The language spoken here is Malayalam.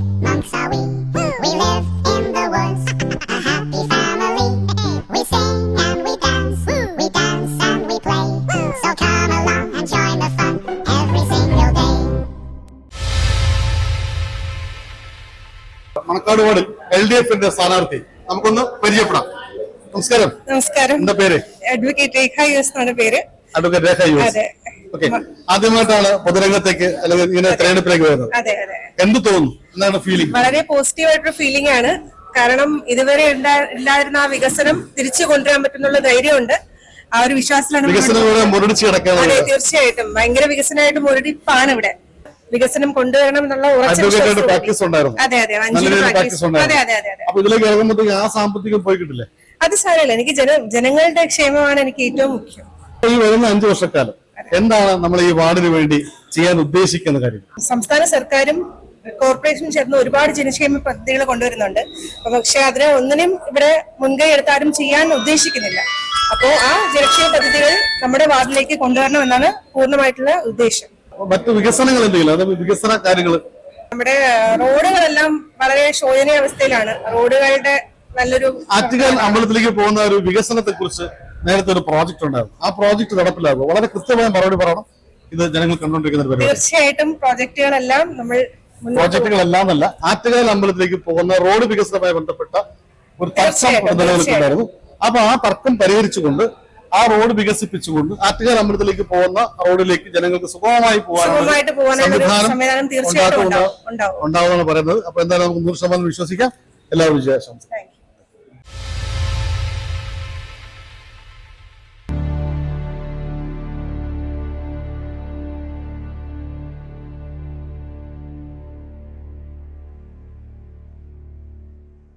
chipmunks are we. We live in the woods, a happy family. We sing and we dance, we dance and we play. So come along and join the fun every single day. Manacaud വാർഡിൽ എൽ ഡി എഫിന്റെ സ്ഥാനാർത്ഥി നമുക്കൊന്ന് പരിചയപ്പെടാം. നമസ്കാരം. നമസ്കാരം. എന്താ പേര്? അഡ്വക്കേറ്റ് രേഖ യു എസ് എന്നാണ് പേര്. അഡ്വക്കേറ്റ് രേഖ യു അതെ. ഓക്കെ ആദ്യമായിട്ടാണ് പൊതുരംഗത്തേക്ക് അല്ലെങ്കിൽ ഇങ്ങനെ തെരഞ്ഞെടുപ്പിലേക്ക് വരുന്നത്. അതെ അതെ. എന്ത് തോന്നുന്നു? എന്താണ് ഫീലിംഗ് വളരെ പോസിറ്റീവ് ആയിട്ടൊരു ഫീലിംഗ് ആണ്. കാരണം ഇതുവരെ ഇല്ലായിരുന്ന ആ വികസനം തിരിച്ചു കൊണ്ടുവരാൻ പറ്റുന്നുള്ള ധൈര്യമുണ്ട്. ആ ഒരു വിശ്വാസത്തിലാണ് അതെ തീർച്ചയായിട്ടും. ഭയങ്കര വികസനമായിട്ട് മുരടിപ്പാണ് ഇവിടെ. വികസനം കൊണ്ടുവരണം എന്നുള്ള ഉറച്ച അഡ്വക്കേറ്റ് പ്രാക്ടീസ് ഉണ്ടായിരുന്നു. അതെ അതെ പ്രാക്ടീസ് അതെ അതെ അതെ അതെ. അപ്പൊ ഇതിലേക്ക് ഇറങ്ങുമ്പോഴത്തേക്ക് ആ സാമ്പത്തികം പോയി കിട്ടില്ലേ അത് സാരമില്ല. എനിക്ക് ജന ജനങ്ങളുടെ ക്ഷേമമാണ് എനിക്ക് ഏറ്റവും മുഖ്യം. ഈ വരുന്ന അഞ്ചു വർഷക്കാലം എന്താണ് നമ്മൾ ഈ വാർഡിന് വേണ്ടി ചെയ്യാൻ ഉദ്ദേശിക്കുന്ന കാര്യം? സംസ്ഥാന സർക്കാരും കോർപ്പറേഷനും ചേർന്ന് ഒരുപാട് ജനക്ഷേമ പദ്ധതികൾ കൊണ്ടുവരുന്നുണ്ട്. പക്ഷെ അതിന് ഒന്നിനും ഇവിടെ മുൻകൈ എടുത്താലും ചെയ്യാൻ ഉദ്ദേശിക്കുന്നില്ല. അപ്പോ ആ ജനക്ഷേമ പദ്ധതികൾ നമ്മുടെ വാർഡിലേക്ക് കൊണ്ടുവരണം എന്നാണ് പൂർണമായിട്ടുള്ള ഉദ്ദേശം. മറ്റു വികസനങ്ങൾ എന്തെങ്കിലും വികസന കാര്യങ്ങൾ നമ്മുടെ റോഡുകളെല്ലാം വളരെ ശോചനീയ അവസ്ഥയിലാണ്. റോഡുകളുടെ നല്ലൊരു ആറ്റുകാൽ അമ്പലത്തിലേക്ക് പോകുന്ന ഒരു വികസനത്തെ കുറിച്ച് നേരത്തെ ഒരു പ്രോജക്റ്റ് ഉണ്ടായിരുന്നു. ആ പ്രോജക്റ്റ് നടപ്പിലാകും വളരെ കൃത്യമായ മറുപടി പറയണം. ഇത് ജനങ്ങൾ കണ്ടുകൊണ്ടിരിക്കുന്ന തീർച്ചയായിട്ടും പ്രോജക്റ്റുകളെല്ലാം നമ്മൾ പ്രോജക്റ്റുകളെല്ലാം അല്ല ആറ്റുകാൽ അമ്പലത്തിലേക്ക് പോകുന്ന റോഡ് വികസനവുമായി ബന്ധപ്പെട്ട ഒരു തർക്കം നിലനിൽക്കുന്നുണ്ടായിരുന്നു. അപ്പൊ ആ തർക്കം പരിഹരിച്ചുകൊണ്ട് ആ റോഡ് വികസിപ്പിച്ചുകൊണ്ട് ആറ്റുകാൽ അമ്പലത്തിലേക്ക് പോകുന്ന റോഡിലേക്ക് ജനങ്ങൾക്ക് സുഗമമായി പോകാനുള്ള സംവിധാനം പറയുന്നത്. അപ്പൊ എന്തായാലും നമുക്ക് നൂറ് ശതമാനം വിശ്വസിക്കാം. എല്ലാവരും വിജയാശംസ